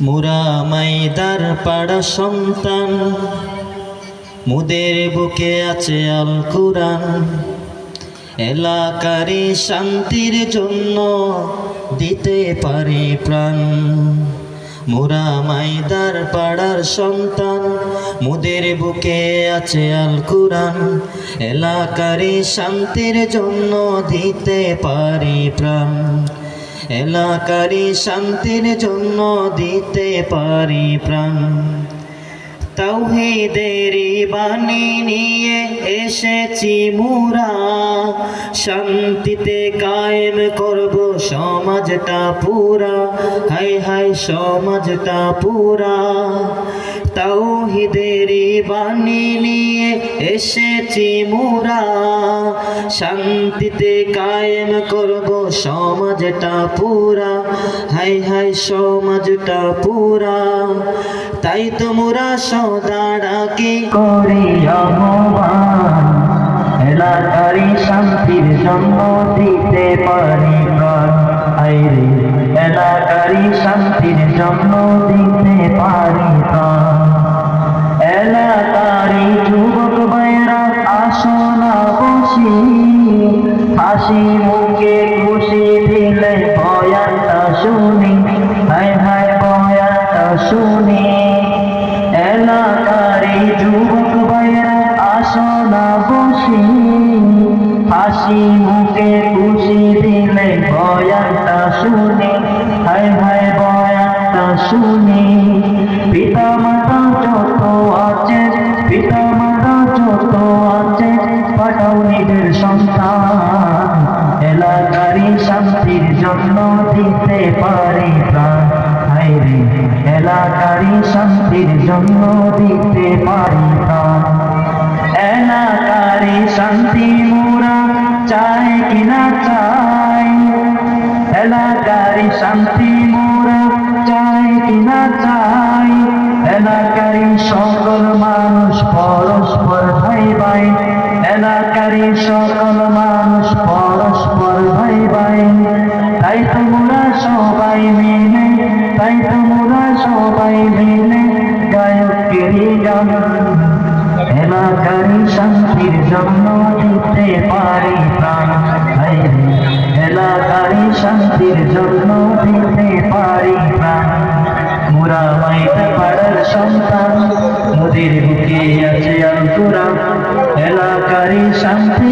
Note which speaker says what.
Speaker 1: মুরা মাইদার পাড়া সন্তান। মুদের বুকে আছে আল কুরআন। এলাকারি শান্তির জন্য দিতে পারি প্রাণ। মুরা মাইদার পাড়ার সন্তান, মুদের বুকে আছে আল কুরআন। এলাকারি শান্তির জন্য দিতে পারি প্রাণ। এলাকারি শান্তির জন্য দিতে পারি প্রাণ। তাওহিদের বাণী নিয়ে এসেছি মুরা। শান্তিতে কায়েম করব সমাজটা পুরা। হাই হাই সমাজটা পুরা। তাওহিদের বাণী নিয়ে এসেছি মুরা। শান্তিতে কায়েম করব সমাজটা পুরা। হাই হাই সমাজটা পুরা। তাই তোমরা সদাড়াকে
Speaker 2: করি অপমান। এলাকারি শান্তির জন্য শান্তির জন্য দিতে পারি এলাকারি যুবক ভাইরা আসনা বসি, হাসি মুখে খুশি দিলে বয়ানটা শুনি, হায় হায় বয়ানটা শুনি। এলাকারি যুবক ভাইরা আসনা বসি, হাসি মুখে খুশি দিলে বয়ানটা শুনি। বয়ানটা শুনি পিতা মাতা যত আছে পিতা মাতা যত আছে, পাঠাও নিজের সন্তান। এলাকারি শান্তির জন্য দিতে পারি প্রাণ। এলাকারি শান্তির জন্য দিতে পারি প্রাণ। এলাকারি শান্তি মোরা চাই কিনা চাই এলাকারি শান্তি সকল মানুষ পরস্পর ভাই ভাই এলাকারি সকল মানুষ পরস্পর ভাই ভাই তাই তোমরা সবাই মিলে, তাই তোমরা সবাই মিলে গায়কেরই গান। এলাকারি শান্তির জন্য দিতে পারি প্রাণ। এলাকারি শান্তির জন্য দিতে পারি প্রাণ। মোরা মাইতে সন্তান নদীর বুকে আছে আন্তরা এলাকারী শান্তির